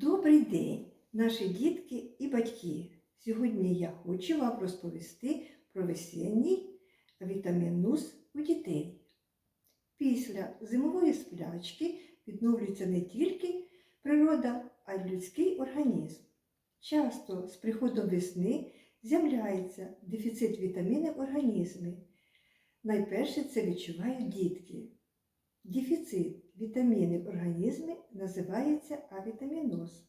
Добрий день, наші дітки і батьки. Сьогодні я хочу вам розповісти про весенній вітамінуз у дітей. Після зимової сплячки відновлюється не тільки природа, а й людський організм. Часто з приходом весни з'являється дефіцит вітамінів в організмі. Найперше це відчувають дітки. Дефіцит вітамінів в організмі називається авітаміноз.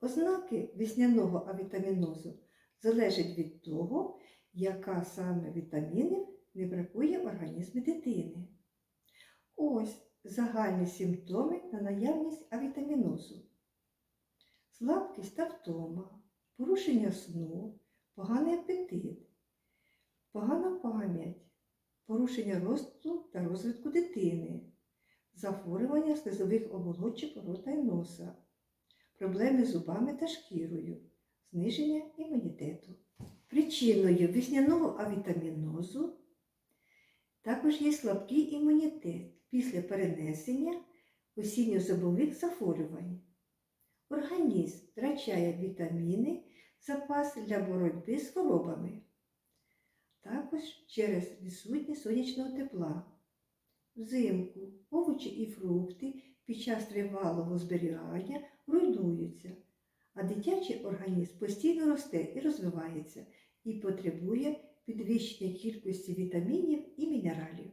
Ознаки весняного авітамінозу залежать від того, яка саме вітамінів не бракує в організмі дитини. Ось загальні симптоми на наявність авітамінозу. Слабкість та втома, порушення сну, поганий апетит, погана пам'ять, порушення росту та розвитку дитини, захворювання слизових оболочок рота й носа, проблеми з зубами та шкірою, зниження імунітету. Причиною весняного авітамінозу також є слабкий імунітет після перенесення осінньо-зубових захворювань. Організм втрачає вітаміни, запас для боротьби з хворобами також через відсутність сонячного тепла. Взимку овочі і фрукти під час тривалого зберігання руйнуються, а дитячий організм постійно росте і розвивається і потребує підвищення кількості вітамінів і мінералів.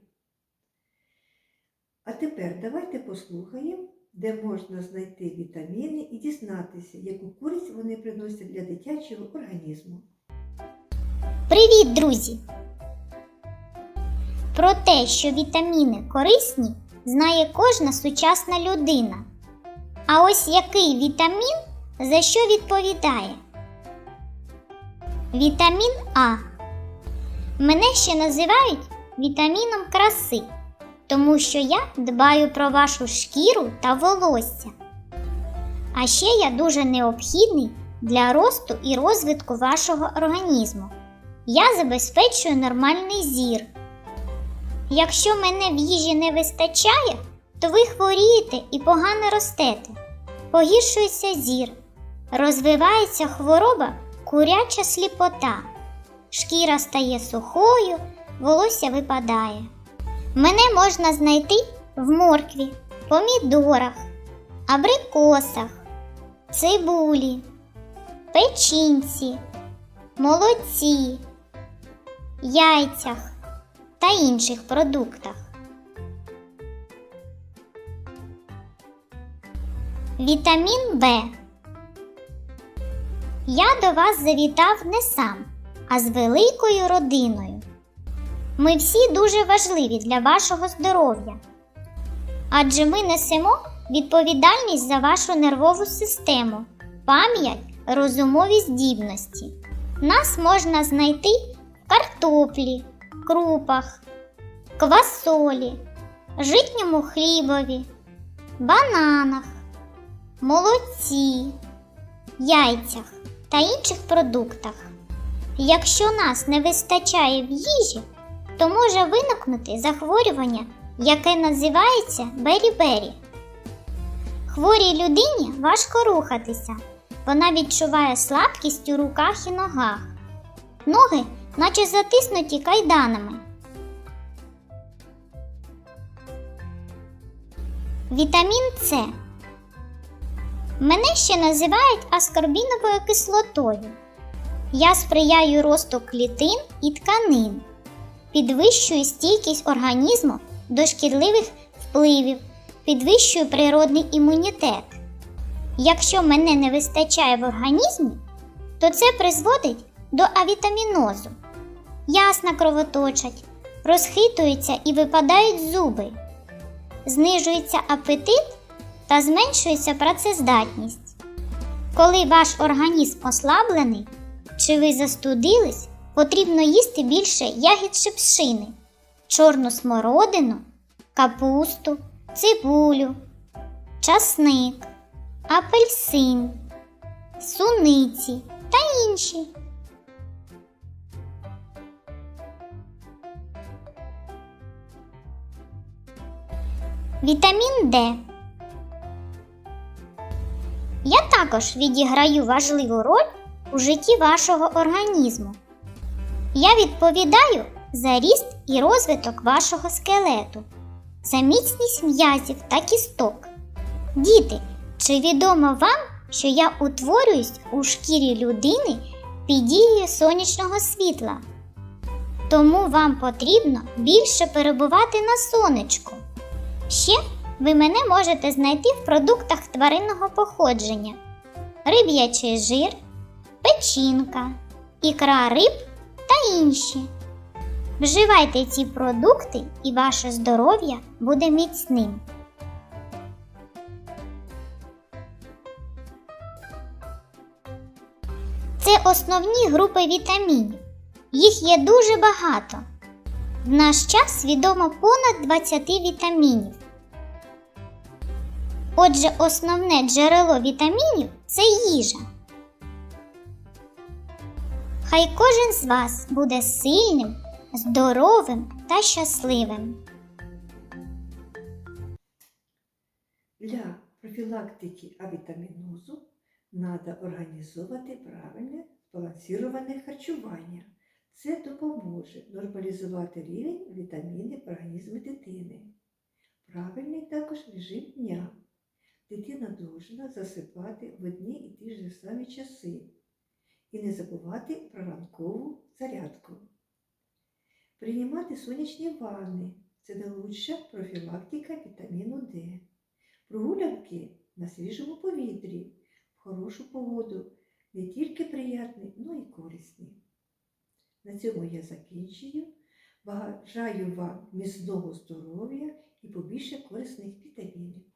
А тепер давайте послухаємо, де можна знайти вітаміни і дізнатися, яку користь вони приносять для дитячого організму. Привіт, друзі! Про те, що вітаміни корисні, знає кожна сучасна людина. А ось який вітамін за що відповідає? Вітамін А. Мене ще називають вітаміном краси, тому що я дбаю про вашу шкіру та волосся. А ще я дуже необхідний для росту і розвитку вашого організму. Я забезпечую нормальний зір. Якщо мене в їжі не вистачає, то ви хворієте і погано ростете. Погіршується зір, розвивається хвороба куряча сліпота, шкіра стає сухою, волосся випадає. Мене можна знайти в моркві, помідорах, абрикосах, цибулі, печінці, молоці, яйцях та інших продуктах. Вітамін В. Я до вас завітав не сам, а з великою родиною. Ми всі дуже важливі для вашого здоров'я, адже ми несемо відповідальність за вашу нервову систему, пам'ять, розумові здібності. Нас можна знайти картоплі, крупах, квасолі, житньому хлібові, бананах, молоці, яйцях та інших продуктах. Якщо нас не вистачає в їжі, то може виникнути захворювання, яке називається бері-бері. Хворій людині важко рухатися. Вона відчуває слабкість у руках і ногах. Ноги, наче затиснуті кайданами. Вітамін С. Мене ще називають аскорбіновою кислотою. Я сприяю росту клітин і тканин, підвищую стійкість організму до шкідливих впливів, підвищую природний імунітет. Якщо мене не вистачає в організмі, то це призводить до авітамінозу. Ясна кровоточать, розхитуються і випадають зуби, знижується апетит та зменшується працездатність. Коли ваш організм ослаблений чи ви застудились, потрібно їсти більше ягід шипшини, чорну смородину, капусту, цибулю, часник, апельсин, суниці та інші. Вітамін Д. Я також відіграю важливу роль у житті вашого організму. Я відповідаю за ріст і розвиток вашого скелету, за міцність м'язів та кісток. Діти, чи відомо вам, що я утворююсь у шкірі людини під дією сонячного світла? Тому вам потрібно більше перебувати на сонечку. Ще ви мене можете знайти в продуктах тваринного походження: риб'ячий жир, печінка, ікра риб та інші. Вживайте ці продукти і ваше здоров'я буде міцним. Це основні групи вітамінів. Їх є дуже багато. В наш час відомо понад 20 вітамінів. Отже, основне джерело вітамінів це їжа. Хай кожен з вас буде сильним, здоровим та щасливим. Для профілактики авітамінозу треба організовувати правильне збалансоване харчування. Це допоможе нормалізувати рівень вітамінів в організмі дитини. Правильний також режим дня. Дитина повинна засипати в одні і ті ж самі часи. І не забувати про ранкову зарядку. Приймати сонячні ванни це найлучша профілактика вітаміну Д. Прогулянки на свіжому повітрі, в хорошу погоду, не тільки приятні, але й корисні. На цьому я закінчую. Бажаю вам міцного здоров'я і побільше корисних вітамінів.